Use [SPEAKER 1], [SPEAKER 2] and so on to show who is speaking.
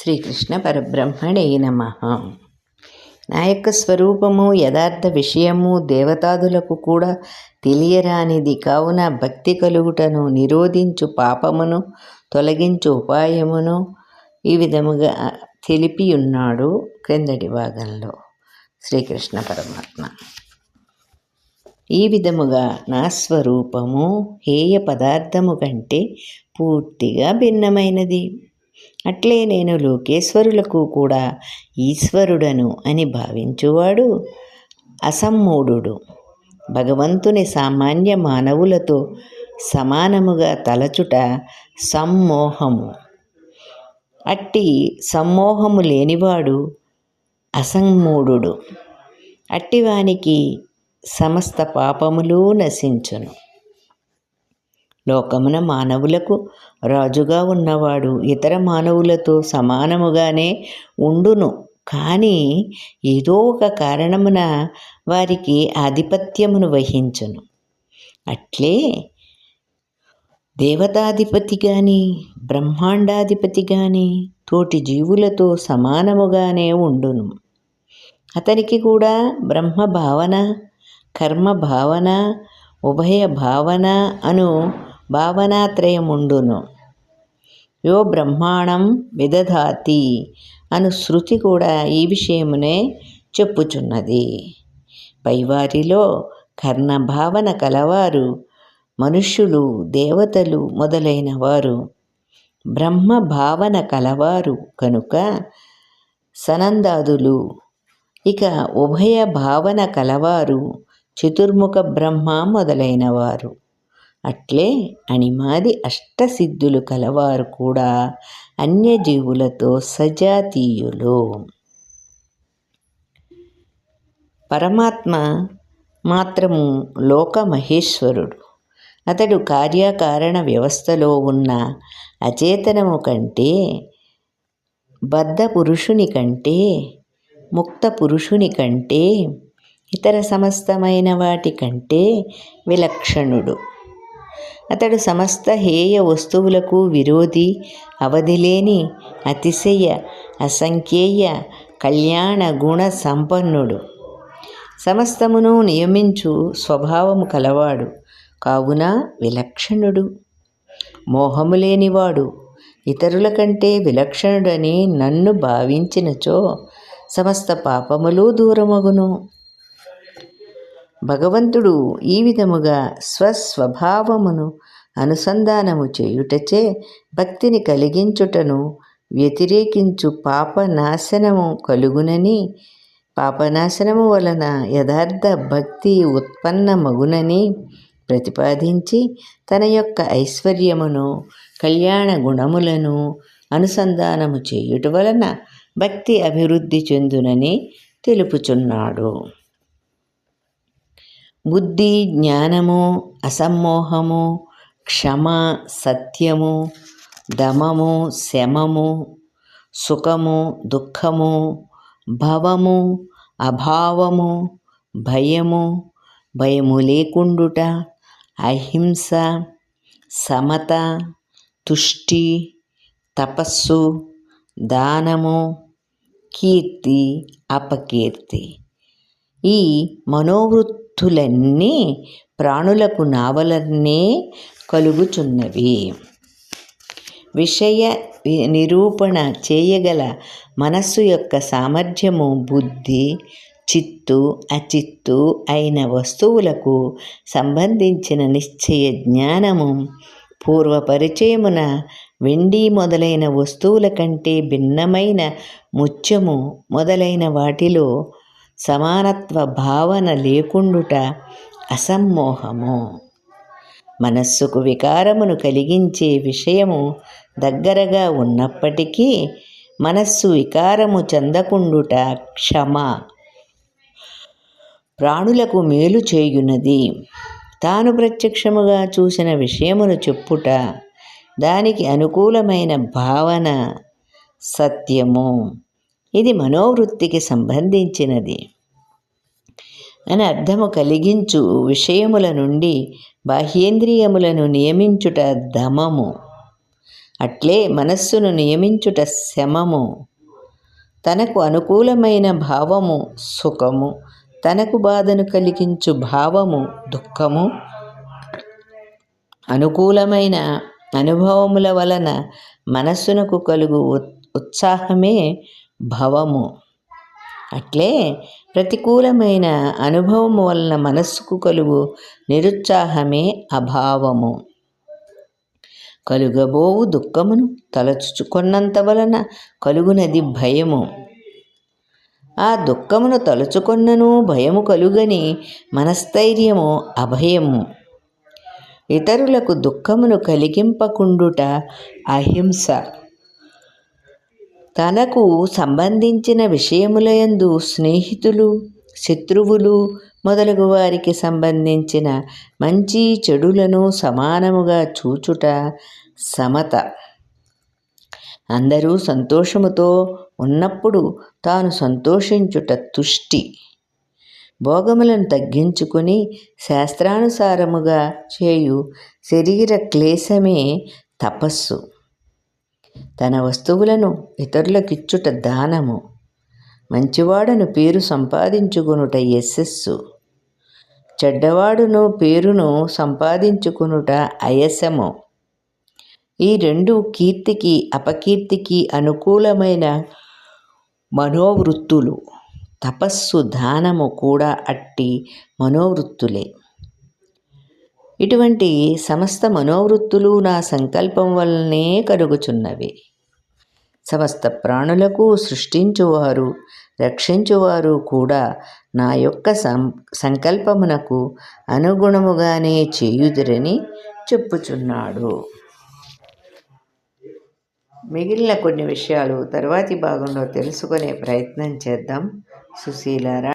[SPEAKER 1] శ్రీకృష్ణ పరబ్రహ్మణే నమ. నా యొక్క స్వరూపము యథార్థ విషయము దేవతాదులకు కూడా తెలియరానిది. కావున భక్తి కలుగుటను నిరోధించు పాపమును తొలగించు ఉపాయమును ఈ విధముగా తెలిపి ఉన్నాడు క్రిందటి భాగంలో శ్రీకృష్ణ పరమాత్మ. ఈ విధముగా నా స్వరూపము హేయ పదార్థము కంటే పూర్తిగా భిన్నమైనది. అట్లే నేను లోకేశ్వరులకు కూడా ఈశ్వరుడను అని భావించువాడు అసమ్మూఢుడు భగవంతుని సామాన్య మానవులతో సమానముగా తలచుట సమ్మోహము. అట్టి సమ్మోహము లేనివాడు అసమ్మూఢుడు అట్టివానికి సమస్త పాపములు నశించును. లోకమున మానవులకు రాజుగా ఉన్నవాడు ఇతర మానవులతో సమానముగానే ఉండును. కానీ ఏదో ఒక కారణమున వారికి ఆధిపత్యమును వహించును. అట్లే దేవతాధిపతి కానీ బ్రహ్మాండాధిపతి కానీ తోటి జీవులతో సమానముగానే ఉండును. అతనికి కూడా బ్రహ్మ భావన కర్మ భావన ఉభయ భావన అను భావనాత్రయముండును. యో బ్రహ్మాణం విదధాతి అను శృతి కూడా ఈ విషయమునే చెప్పుచున్నది. పైవారిలో కర్ణ భావన కలవారు మనుష్యులు దేవతలు మొదలైన వారు. బ్రహ్మ భావన కలవారు కనుక సనందాదులు. ఇక ఉభయ భావన కలవారు చతుర్ముఖ బ్రహ్మ మొదలైనవారు అట్లే అణిమాది అష్టసిద్ధులు కలవారు కూడా అన్యజీవులతో సజాతీయులు. పరమాత్మ మాత్రము లోకమహేశ్వరుడు. అతడు కార్యకారణ వ్యవస్థలో ఉన్న అచేతనము కంటే బద్ధ పురుషుని కంటే ముక్త పురుషుని కంటే ఇతర సమస్తమైన వాటి కంటే విలక్షణుడు. అతడు సమస్త హేయ వస్తువులకు విరోధి అవధిలేని అతిశయ అసంఖ్యేయ కళ్యాణ గుణ సంపన్నుడు. సమస్తమును నియమించు స్వభావము కలవాడు కావున విలక్షణుడు. మోహము లేనివాడు ఇతరుల కంటే విలక్షణుడని నన్ను భావించినచో సమస్త పాపములు దూరమగును. భగవంతుడు ఈ విధముగా స్వస్వభావమును అనుసంధానము చేయుటచే భక్తిని కలిగించుటను వ్యతిరేకించు పాపనాశనము కలుగునని పాపనాశనము వలన యథార్థ భక్తి ఉత్పన్నమగునని ప్రతిపాదించి తన యొక్క ఐశ్వర్యమును కళ్యాణ గుణములను అనుసంధానము చేయుట వలన భక్తి అభివృద్ధి చెందునని తెలుపుచున్నాడు. బుద్ధి జ్ఞానము అసమ్మోహము క్షమ సత్యము దమము శమము సుఖము దుఃఖము భవము అభావము భయము భయము లేకుండుట అహింస సమత తుష్టి తపస్సు దానము కీర్తి అపకీర్తి. ఈ మనోవృత్తులన్నీ ప్రాణులకు నావలనే కలుగుచున్నవి. విషయ నిరూపణ చేయగల మనస్సు యొక్క సామర్థ్యము బుద్ధి చిత్తు అచిత్తు అయిన వస్తువులకు సంబంధించిన నిశ్చయ జ్ఞానము పూర్వపరిచయమున వెండి మొదలైన వస్తువుల కంటే భిన్నమైన ముత్యము మొదలైన వాటిలో సమానత్వ భావన లేకుండుట అసమ్మోహము. మనస్సుకు వికారమును కలిగించే విషయము దగ్గరగా ఉన్నప్పటికీ మనస్సు వికారము చెందకుండుట క్షమ. ప్రాణులకు మేలు చేయునది. తాను ప్రత్యక్షముగా చూసిన విషయమును చెప్పుట దానికి అనుకూలమైన భావన సత్యము. ఇది మనోవృత్తికి సంబంధించినది. అని అర్థము కలిగించు విషయముల నుండి బాహ్యేంద్రియములను నియమించుట దమము. అట్లే మనస్సును నియమించుట శమము. తనకు అనుకూలమైన భావము సుఖము తనకు బాధను కలిగించు భావము దుఃఖము. అనుకూలమైన అనుభవముల వలన మనస్సునకు కలుగు ఉత్సాహమే భవము. అట్లే ప్రతికూలమైన అనుభవము వలన మనస్సుకు కలుగు నిరుత్సాహమే అభావము. కలుగబోవు దుఃఖమును తలచుచుకున్నంత వలన కలుగునది భయము. ఆ దుఃఖమును తలుచుకొన్నను భయము కలుగని మనస్థైర్యము అభయము. ఇతరులకు దుఃఖమును కలిగింపకుండుట అహింస. తనకు సంబంధించిన విషయములయందు స్నేహితులు శత్రువులు మొదలగు వారికి సంబంధించిన మంచి చెడులను సమానముగా చూచుట సమత. అందరూ సంతోషముతో ఉన్నప్పుడు తాను సంతోషించుట తుష్టి. భోగములను తగ్గించుకుని శాస్త్రానుసారముగా చేయు శరీర క్లేశమే తపస్సు. తన వస్తువులను ఇతరులకిచ్చుట దానము. మంచివాడను పేరు సంపాదించుకునుట యశస్సు. చెడ్డవాడును పేరును సంపాదించుకునుట అయసము. ఈ రెండు కీర్తికి అపకీర్తికి అనుకూలమైన మనోవృత్తులు. తపస్సు దానము కూడా అట్టి మనోవృత్తులే. ఇటువంటి సమస్త మనోవృత్తులు నా సంకల్పం వల్లనే కలుగుచున్నవి. సమస్త ప్రాణులకు సృష్టించువారు రక్షించువారు కూడా నా యొక్క సం సంకల్పమునకు అనుగుణముగానే చేయుదురని చెప్పుచున్నాడు. మిగిలిన కొన్ని విషయాలు తర్వాతి భాగంలో తెలుసుకునే ప్రయత్నం చేద్దాం. సుశీలారా.